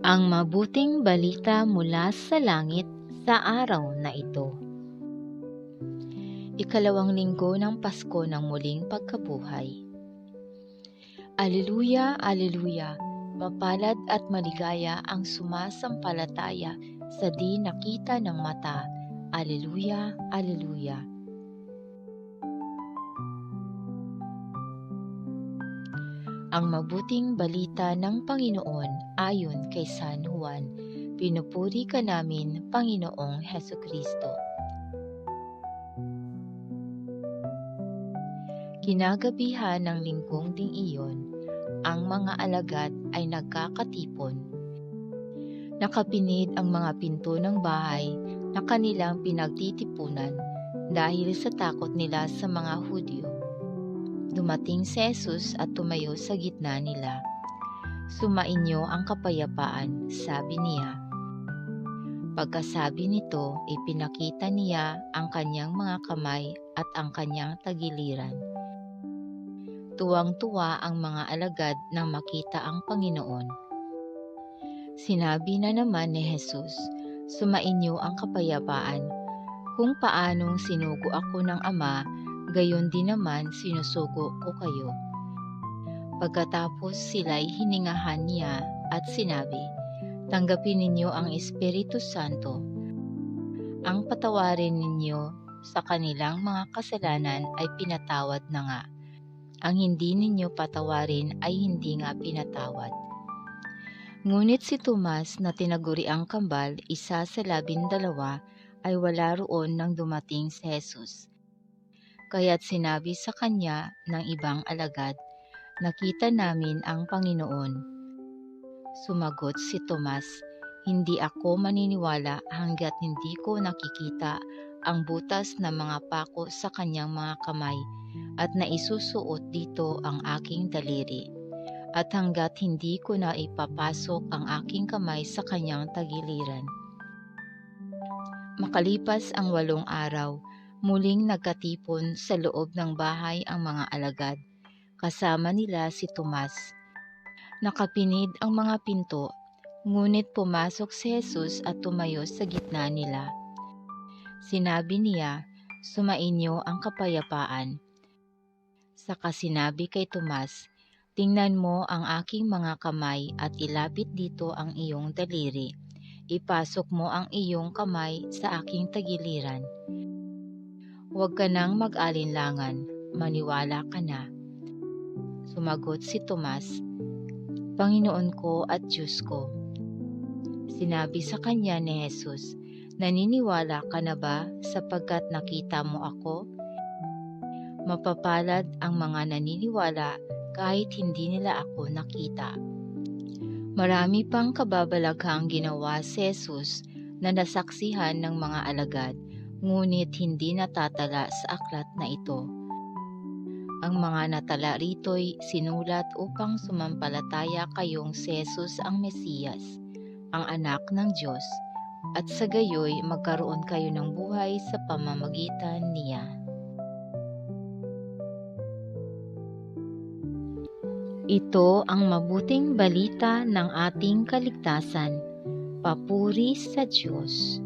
ang mabuting balita mula sa langit sa araw na ito. Ikalawang linggo ng Pasko ng muling pagkabuhay. Aleluya, aleluya, mapalad at maligaya ang sumasampalataya sa di nakita ng mata. Aleluya, aleluya. Ang mabuting balita ng Panginoon ayon kay San Juan. Pinupuri ka namin, Panginoong Heso Kristo. Kinagabihan ng linggong ding iyon, ang mga alagad ay nagkakatipon. Nakapinid ang mga pinto ng bahay na kanilang pinagtitipunan dahil sa takot nila sa mga Hudyo. Dumating si Jesus at tumayo sa gitna nila. Sumainyo ang kapayapaan, sabi niya. Pagkasabi nito, ipinakita niya ang kanyang mga kamay at ang kanyang tagiliran. Tuwang-tuwa ang mga alagad nang makita ang Panginoon. Sinabi na naman ni Jesus, Sumainyo ang kapayapaan. Kung paanong sinugo ako ng Ama, gayon din naman sinusugo ko kayo. Pagkatapos sila'y hiningahan niya at sinabi, Tanggapin ninyo ang Espiritu Santo. Ang patawarin ninyo sa kanilang mga kasalanan ay pinatawad na nga. Ang hindi ninyo patawarin ay hindi nga pinatawad. Ngunit si Tomas na tinaguri ang kambal, isa sa labindalawa, ay wala roon nang dumating si Jesus. Kaya't sinabi sa kanya ng ibang alagad, Nakita namin ang Panginoon. Sumagot si Tomas, Hindi ako maniniwala hanggat hindi ko nakikita ang butas ng mga pako sa kanyang mga kamay at naisusuot dito ang aking daliri. At hanggat hindi ko na ipapasok ang aking kamay sa kanyang tagiliran. Makalipas ang walong araw, muling nagkatipon sa loob ng bahay ang mga alagad. Kasama nila si Tomas. Nakapinid ang mga pinto, ngunit pumasok si Jesus at tumayo sa gitna nila. Sinabi niya, Sumainyo ang kapayapaan. Saka sinabi kay Tomas, Tingnan mo ang aking mga kamay at ilapit dito ang iyong daliri. Ipasok mo ang iyong kamay sa aking tagiliran. Huwag ka nang mag-alinlangan, maniwala ka na. Sumagot si Tomas, Panginoon ko at Diyos ko. Sinabi sa kanya ni Jesus, Naniniwala ka na ba sapagkat nakita mo ako? Mapapalad ang mga naniniwala kahit hindi nila ako nakita. Marami pang kababalaghang ginawa si Jesus na nasaksihan ng mga alagad, ngunit hindi natatala sa aklat na ito. Ang mga natala rito'y sinulat upang sumampalataya kayong si Jesus ang Mesiyas, ang anak ng Diyos, at sa gayoy magkaroon kayo ng buhay sa pamamagitan niya. Ito ang mabuting balita ng ating kaligtasan. Papuri sa Diyos.